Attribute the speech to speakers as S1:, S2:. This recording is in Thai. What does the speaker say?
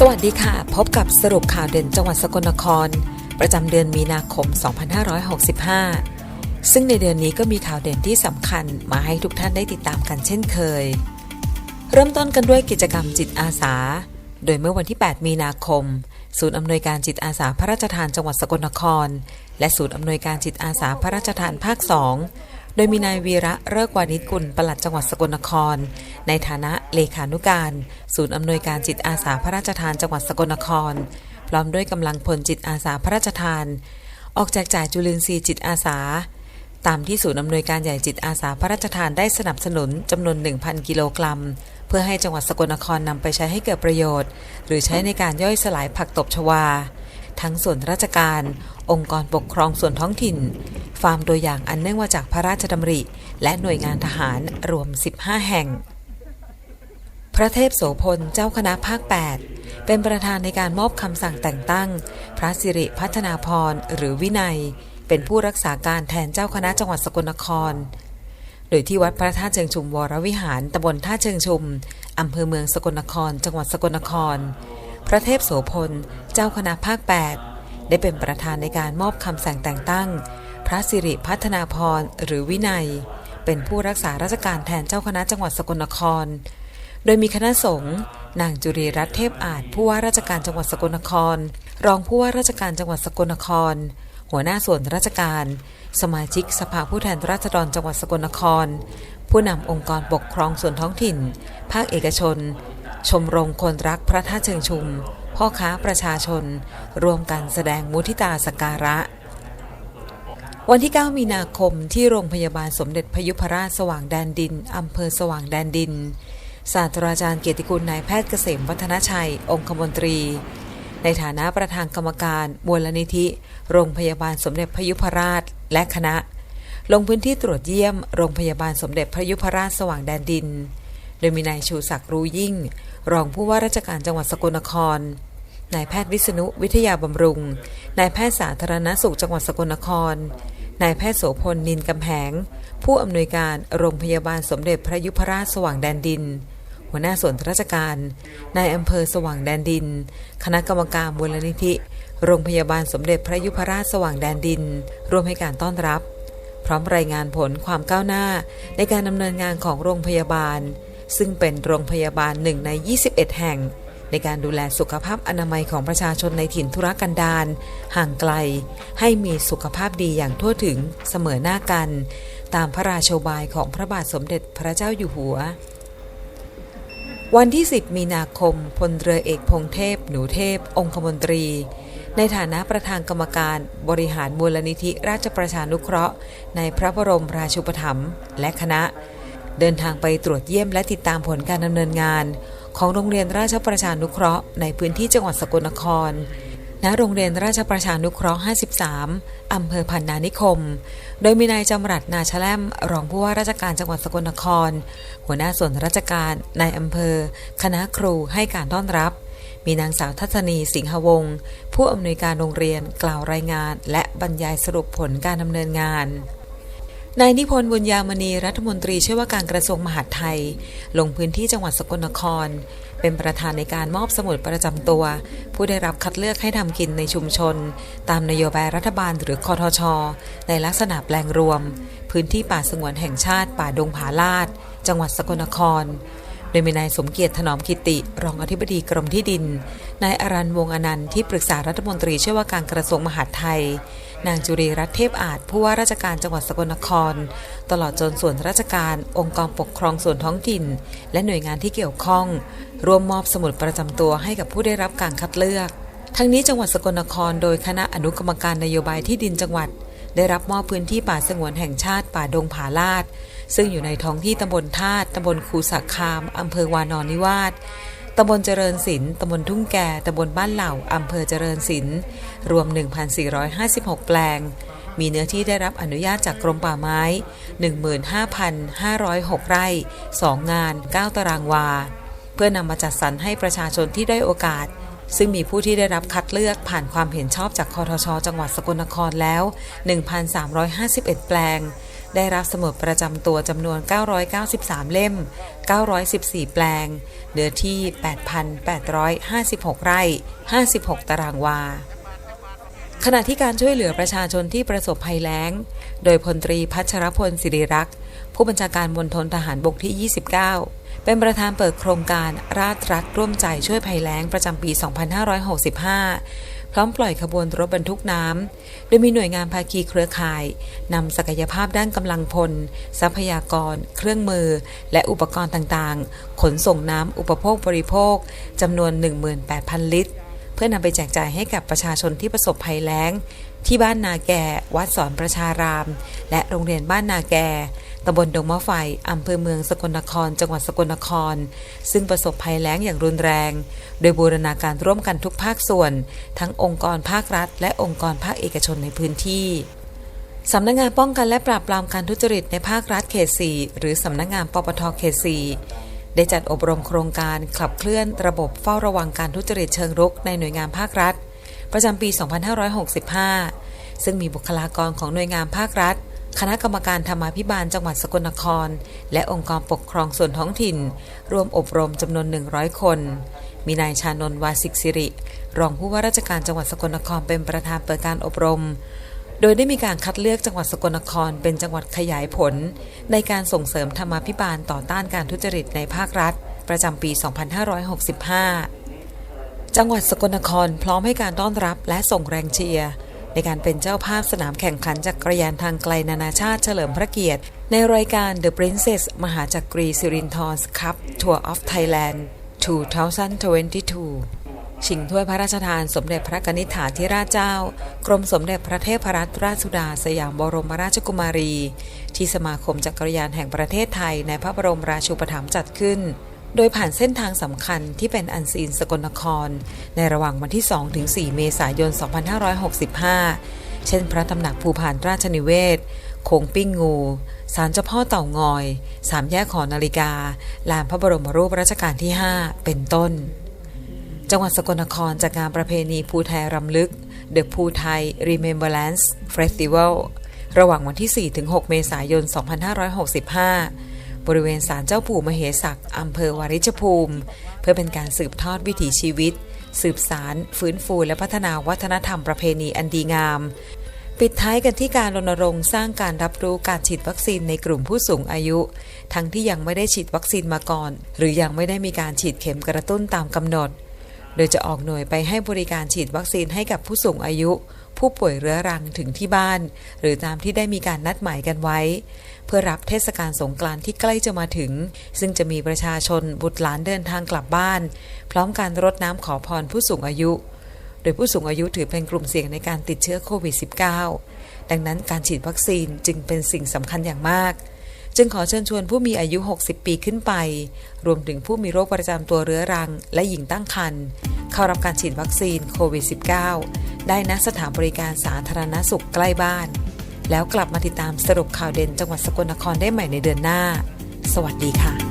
S1: สวัสดีค่ะ พบกับสรุปข่าวเด่นจังหวัดสกลนคร ประจำเดือนมีนาคม 2565 ซึ่งในเดือนนี้ก็มีข่าวเด่นที่สำคัญมาให้ทุกท่านได้ติดตามกันเช่นเคย เริ่มต้นกันด้วยกิจกรรมจิตอาสา โดยเมื่อวันที่ 8 มีนาคม ศูนย์อำนวยการจิตอาสาพระราชทานจังหวัดสกลนคร และศูนย์อำนวยการจิตอาสาพระราชทานภาค 2 โดยมีนายวีระเลิกวานิชกุลปลัดจังหวัดสกลนคร ในฐานะเลขานุการ ศูนย์อำนวยการจิตอาสาพระราชทานจังหวัดสกลนคร พร้อมด้วยกำลังพลจิตอาสาพระราชทาน ออกแจกจ่ายจุลินทรีย์จิตอาสา ตามที่ศูนย์อำนวยการใหญ่จิตอาสาพระราชทานได้สนับสนุนจำนวน 1,000 กิโลกรัม เพื่อให้จังหวัดสกลนครนำไปใช้ให้เกิดประโยชน์ หรือใช้ในการย่อยสลายผักตบชวาทั้งส่วนราชการ องค์กรปกครองส่วนท้องถิ่น ฟาร์มตัวอย่างอันเนื่องมาจากพระราชดำริ และหน่วยงานทหารรวม 15 แห่ง พระเทพโสพลเจ้าคณะภาค 8 เป็นประธานในการมอบคำสั่งแต่งตั้ง พระสิริพัฒนาพรหรือวินัย เป็นผู้รักษาการแทนเจ้าคณะจังหวัดสกลนคร โดยที่วัดพระธาตุเชิงชุมวรวิหารตำบลท่าเชิงชุมอำเภอเมืองสกลนคร จังหวัดสกลนคร พระเทพโสพลเจ้าคณะภาค 8 ได้เป็นประธานในการมอบคำสั่งแต่งตั้ง พระสิริพัฒนาพรหรือวินัย เป็นผู้รักษาราชการแทนเจ้าคณะจังหวัดสกลนคร โดยมีคณะสงฆ์นางจุรีรัตน์เทพอาจผู้ว่าราชการจังหวัดสกลนคร รองผู้ว่าราชการจังหวัดสกลนคร หัวหน้าส่วนราชการ สมาชิกสภาผู้แทนราษฎรจังหวัดสกลนคร ผู้นำองค์กรปกครองส่วนท้องถิ่น ภาคเอกชน ชมรมคนรักพระธาตุเชิงชุม พ่อค้าประชาชนรวมกันแสดงมุทิตาสกการะ วันที่ 9 มีนาคมที่โรงพยาบาลสมเด็จพยุพราชสว่างแดนดินอำเภอสว่างแดนดิน ศาสตราจารย์เกียรติคุณนายแพทย์เกษมวัฒนชัย องคมนตรี ในฐานะประธานกรรมการมูลนิธิ โรงพยาบาลสมเด็จพยุพราชและคณะ ลงพื้นที่ตรวจเยี่ยมโรงพยาบาลสมเด็จพยุพราชสว่างแดนดินโดยมีนายชูศักดิ์รู้ยิ่ง รองผู้ว่าราชการจังหวัดสกลนคร นายแพทย์วิษณุวิทยาบำรุง นายแพทย์สาธารณสุขจังหวัดสกลนคร นายแพทย์โสพลนินกำแหง ผู้อำนวยการโรงพยาบาลสมเด็จพระยุพราชสว่างแดนดิน หัวหน้าส่วนราชการ นายอำเภอสว่างแดนดิน คณะกรรมการมูลนิธิ โรงพยาบาลสมเด็จพระยุพราชสว่างแดนดิน ร่วมให้การต้อนรับ พร้อมรายงานผลความก้าวหน้าในการดำเนินงานของโรงพยาบาล ซึ่งเป็นโรงพยาบาลหนึ่งใน 21 แห่ง ในการดูแลสุขภาพอนามัยของประชาชนในถิ่นธุรกันดารห่างไกล ให้มีสุขภาพดีอย่างทั่วถึงเสมอหน้ากัน ตามพระราชบายของพระบาทสมเด็จพระเจ้าอยู่หัว วันที่ 10 มีนาคมพลเรือเอกพงเทพ หนูเทพ องคมนตรี ในฐานะประธานกรรมการบริหารมูลนิธิราชประชานุเคราะห์ ในพระบรมราชูปถัมภ์และคณะ เดินทางไปตรวจเยี่ยมและติดตามผลการดำเนินงาน ของโรงเรียนราชประชานุเคราะห์ในพื้นที่จังหวัดสกลนคร ณ โรงเรียนราชประชานุเคราะห์ 53 อำเภอพันนานิคม โดยมีนายจำรัดนาชแลมรองผู้ว่าราชการจังหวัดสกลนคร หัวหน้าส่วนราชการนายอำเภอ คณะครูให้การต้อนรับ มีนางสาวทัศนีสิงหวงศ์ผู้อำนวยการโรงเรียนกล่าวรายงาน และบรรยายสรุปผลการดำเนินงาน นายนิพนธ์บุญยามณีรัฐมนตรีช่วยว่าการกระทรวงมหาดไทย ลงพื้นที่จังหวัดสกลนคร เป็นประธานในการมอบสมุดประจำตัว ผู้ได้รับคัดเลือกให้ทำกินในชุมชน ตามนโยบายรัฐบาลหรือคอทช ในลักษณะแปลงรวม พื้นที่ป่าสงวนแห่งชาติป่าดงผาลาดจังหวัดสกลนคร โดยมีนายสมเกียรติถนอมกิติรองอธิบดีกรมที่ดินนายอรันวงอนันต์ที่ปรึกษารัฐมนตรีช่วยว่าการกระทรวงมหาดไทย นางจุรีรัตน์เทพอาจผู้ว่าราชการจังหวัดสกลนคร ตลอดจนส่วนราชการ องค์กรปกครองส่วนท้องถิ่น และหน่วยงานที่เกี่ยวข้องร่วมมอบสมุดประจำตัวให้กับผู้ได้รับการคัดเลือก ทั้งนี้จังหวัดสกลนคร โดยคณะอนุกรรมการนโยบายที่ดินจังหวัด ได้รับมอบพื้นที่ป่าสงวนแห่งชาติป่าดงผาลาดซึ่งอยู่ในท้องที่ตำบลธาตุตำบลคูสักคามอำเภอวานอนนิวาส ตำบลเจริญศิลป์ตำบลทุ่งแก่ตำบลบ้านเหล่าอำเภอเจริญศิลป์รวม 1,456 แปลง มีเนื้อที่ได้รับอนุญาตจากกรมป่าไม้ 15,506 ไร่ 2 งาน 9 ตารางวา เพื่อนำมาจัดสรรให้ประชาชนที่ได้โอกาส ซึ่งมีผู้ที่ได้รับคัดเลือกผ่านความเห็นชอบจากคอทช จังหวัดสกลนครแล้ว 1,351 แปลง ได้รับสมุดประจำตัวจำนวน 993 เล่ม 914 แปลง เนื้อที่ 8,856 ไร่ 56 ตารางวา ขณะที่การช่วยเหลือประชาชนที่ประสบภัยแล้ง โดยพลตรีพัชรพลศิริรักษ์ ผู้บัญชาการมณฑลทหารบกที่ 29 เป็นประธานเปิดโครงการราชรัฐร่วมใจช่วยภัยแล้งประจำปี 2565 พร้อมปล่อยขบวนรถบรรทุกน้ำ โดยมีหน่วยงานภาคีเครือข่ายนำศักยภาพด้านกำลังพล ทรัพยากร เครื่องมือ และอุปกรณ์ต่างๆ ขนส่งน้ำอุปโภคบริโภคจำนวน 18,000 ลิตร เพื่อนำไปแจกจ่ายให้กับประชาชนที่ประสบภัยแล้ง ที่บ้านนาแก่ วัดสอนประชาราม และโรงเรียนบ้านนาแก่ตำบลดงมะไฟอำเภอเมืองสกลนคร จังหวัดสกลนคร ซึ่งประสบภัยแล้งอย่างรุนแรง โดยบูรณาการร่วมกันทุกภาคส่วน ทั้งองค์กรภาครัฐ และองค์กรภาคเอกชนในพื้นที่สำนักงานป้องกันและปราบปรามการทุจริตในภาครัฐเขต 4 หรือสำนักงานปปทเขต 4 ได้จัดอบรมโครงการขับเคลื่อนระบบเฝ้าระวังการทุจริตเชิงรุกในหน่วยงานภาครัฐ ประจำปี 2565 ซึ่งมีบุคลากรของหน่วยงานภาครัฐ คณะกรรมการธรรมาภิบาลจังหวัดสกลนคร และองค์กรปกครองส่วนท้องถิ่น รวมอบรมจำนวน 100 คน มีนายชานนท์วาสิกสิริ รองผู้ว่าราชการจังหวัดสกลนครเป็นประธานเปิดการอบรม โดยได้มีการคัดเลือกจังหวัดสกลนครเป็นจังหวัดขยายผล ในการส่งเสริมธรรมาภิบาลต่อต้านการทุจริตในภาครัฐ ประจำปี 2565 จังหวัดสกลนครพร้อมให้การต้อนรับและส่งแรงเชียร์ในการเป็นเจ้าภาพสนามแข่งขันจักรยานทางไกลนานาชาติเฉลิมพระเกียรติ ในรายการ The Princess มหาจักรีสิรินทรคัพ Tour of Thailand 2022 ชิงถ้วยพระราชทานสมเด็จพระกนิษฐาธิราชเจ้า กรมสมเด็จพระเทพรัตนราชสุดาสยามบรมราชกุมารี ที่สมาคมจักรยานแห่งประเทศไทยในพระบรมราชูปถัมภ์จัดขึ้น โดยผ่านเส้นทางสำคัญที่เป็นอันซีนสกลนคร ในระหว่างวันที่ 2-4 เมษายน 2565 เช่น พระตำหนักภูพานราชนิเวศโคงปิ้งงูศาลเจ้าพ่อเต่างอย สามแยกหอนาฬิกา ลานพระบรมรูปรัชกาลที่ 5 เป็นต้น จังหวัดสกลนครจัดงานประเพณีภูไทยรำลึก The ภูไทย Remembrance Festival ระหว่างวันที่ 4 ถึง 6 เมษายน 2565 บริเวณศาลเจ้าปู่มเหสักอำเภอวาริชภูมิ เพื่อเป็นการสืบทอดวิถีชีวิต สืบสาร ฟื้นฟูและพัฒนาวัฒนธรรมประเพณีอันดีงาม ปิดท้ายกันที่การรณรงค์สร้างการรับรู้การฉีดวัคซีนในกลุ่มผู้สูงอายุ ทั้งที่ยังไม่ได้ฉีดวัคซีนมาก่อน หรือยังไม่ได้มีการฉีดเข็มกระตุ้นตามกำหนด โดยจะออกหน่วยไปให้บริการฉีดวัคซีนให้กับผู้สูงอายุ ผู้ป่วยเรื้อรังถึงที่บ้าน หรือตามที่ได้มีการนัดหมายกันไว้ เพื่อรับเทศกาลสงกรานต์ที่ใกล้จะมาถึง ซึ่งจะมีประชาชนบุตรหลานเดินทางกลับบ้าน พร้อมการรดน้ำขอพรผู้สูงอายุ โดยผู้สูงอายุถือเป็นกลุ่มเสี่ยงในการติดเชื้อโควิด -19 ดังนั้นการฉีดวัคซีนจึงเป็นสิ่งสำคัญอย่างมาก จึงขอเชิญชวนผู้มีอายุ 60 ปีขึ้นไป รวมถึงผู้มีโรคประจำตัวเรื้อรัง และหญิงตั้งครรภ์เข้ารับการฉีดวัคซีนโควิด -19 ได้ณสถานบริการสาธารณสุขใกล้บ้าน แล้วกลับมาติดตามสรุปข่าวเด่นจังหวัดสกลนครได้ใหม่ในเดือนหน้า สวัสดีค่ะ